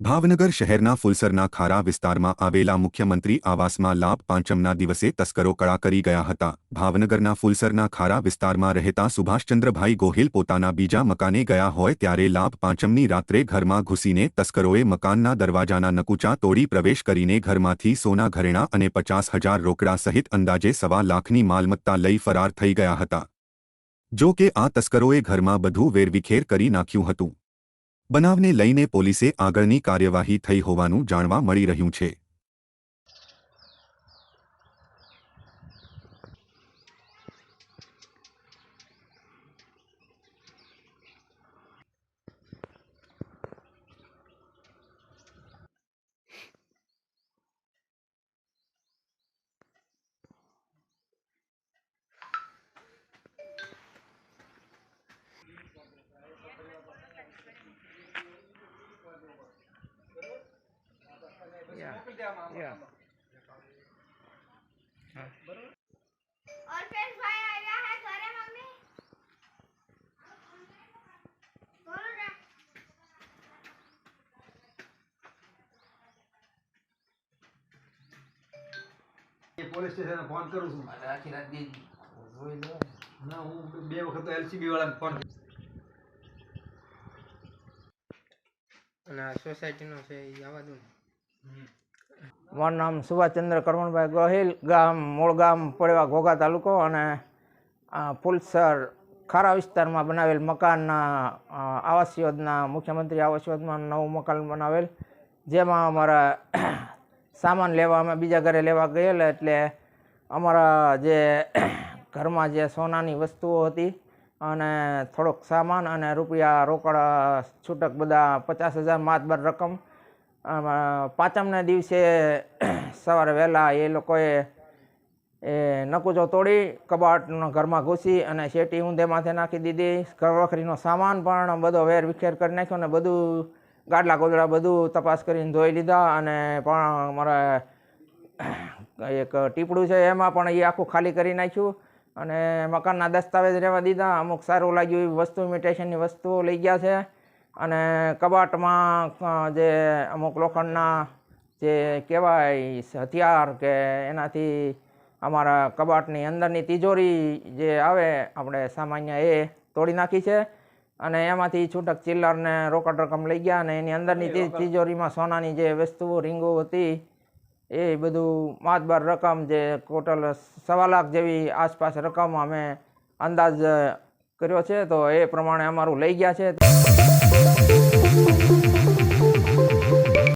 ભાવનગર શહેરના ફુલસરના ખારા વિસ્તારમાં આવેલા મુખ્યમંત્રી આવાસમાં લાભ પાંચમના દિવસે તસ્કરો કળા કરી ગયા હતા. ભાવનગરના ફુલસરના ખારા વિસ્તારમાં રહેતા સુભાષચંદ્રભાઈ ગોહિલ પોતાના બીજા મકાને ગયા હોય ત્યારે લાભ પાંચમની રાત્રે ઘરમાં ઘૂસીને તસ્કરોએ મકાનના દરવાજાના નકુચા તોડી પ્રવેશ કરીને ઘરમાંથી સોના ઘરેણાં અને પચાસ હજાર રોકડા સહિત અંદાજે સવા લાખની માલમત્તા લઈ ફરાર થઈ ગયા હતા. જો કે આ તસ્કરોએ ઘરમાં બધું વેરવિખેર કરી નાખ્યું હતું. બનાવને લઈને પોલીસે આગળની કાર્યવાહી થઈ હોવાનું જાણવા મળી રહ્યું છે. અલ્પેશ ભાઈ આવ્યા હે ઘરે મમ્મી બોલો જા એ પોલીસ સ્ટેશન ફોન કરું છું। આખી રાત દી જોઈ લો. ના હું બે વખત એલસીબી વાળાને ફોન અને આ સોસાયટીનો છે એ આવવા દો ને. મારું નામ સુભાષચંદ્ર કરમણભાઈ ગોહિલ, ગામ, મૂળ ગામ, પડેવા ઘોઘા તાલુકો અને ફુલસર ખારા વિસ્તારમાં બનાવેલ મકાનના આવાસ યોજના, મુખ્યમંત્રી આવાસ યોજનાનું નવું મકાન બનાવેલ, જેમાં અમારા સામાન લેવા અમે બીજા ઘરે લેવા ગયેલા, એટલે અમારા જે ઘરમાં જે સોનાની વસ્તુઓ હતી અને થોડોક સામાન અને રૂપિયા રોકડ છૂટક બધા પચાસ હજાર માતબર રકમ પાંચમના દિવસે સવારે વહેલા એ લોકોએ એ નકુચો તોડી, કબાટના ઘરમાં ઘૂસી અને શેટી ઊંધે માથે નાખી દીધી. ઘરવખરીનો સામાન પણ બધો વેર વિખેર કરી નાખ્યો અને બધું ગાડલા ગોદડા બધું તપાસ કરીને ધોઈ લીધા અને પણ અમારા એક ટીપડું છે એમાં પણ એ આખું ખાલી કરી નાખ્યું અને મકાનના દસ્તાવેજ રહેવા દીધા. અમુક સારું લાગ્યું એવી વસ્તુ ઇમિટેશનની વસ્તુઓ લઈ ગયા છે. અને કબાટમાં જે અમુક લોખંડના જે કહેવાય હથિયાર કે એનાથી અમારા કબાટની અંદરની તિજોરી જે આવે આપણે સામાન્ય એ તોડી નાખી છે. અને એમાંથી છૂટક ચિલ્લર ને રોકડ રકમ લઈ ગયા અને એની અંદરની તિજોરીમાં સોનાની જે વસ્તુઓ રીંગો હતી એ બધું માતબાર રકમ જે ટોટલ સવા લાખ જેવી આસપાસ રકમ અમે અંદાજ કર્યો છે. તો એ પ્રમાણે અમારું લઈ ગયા છે. Mm-hmm.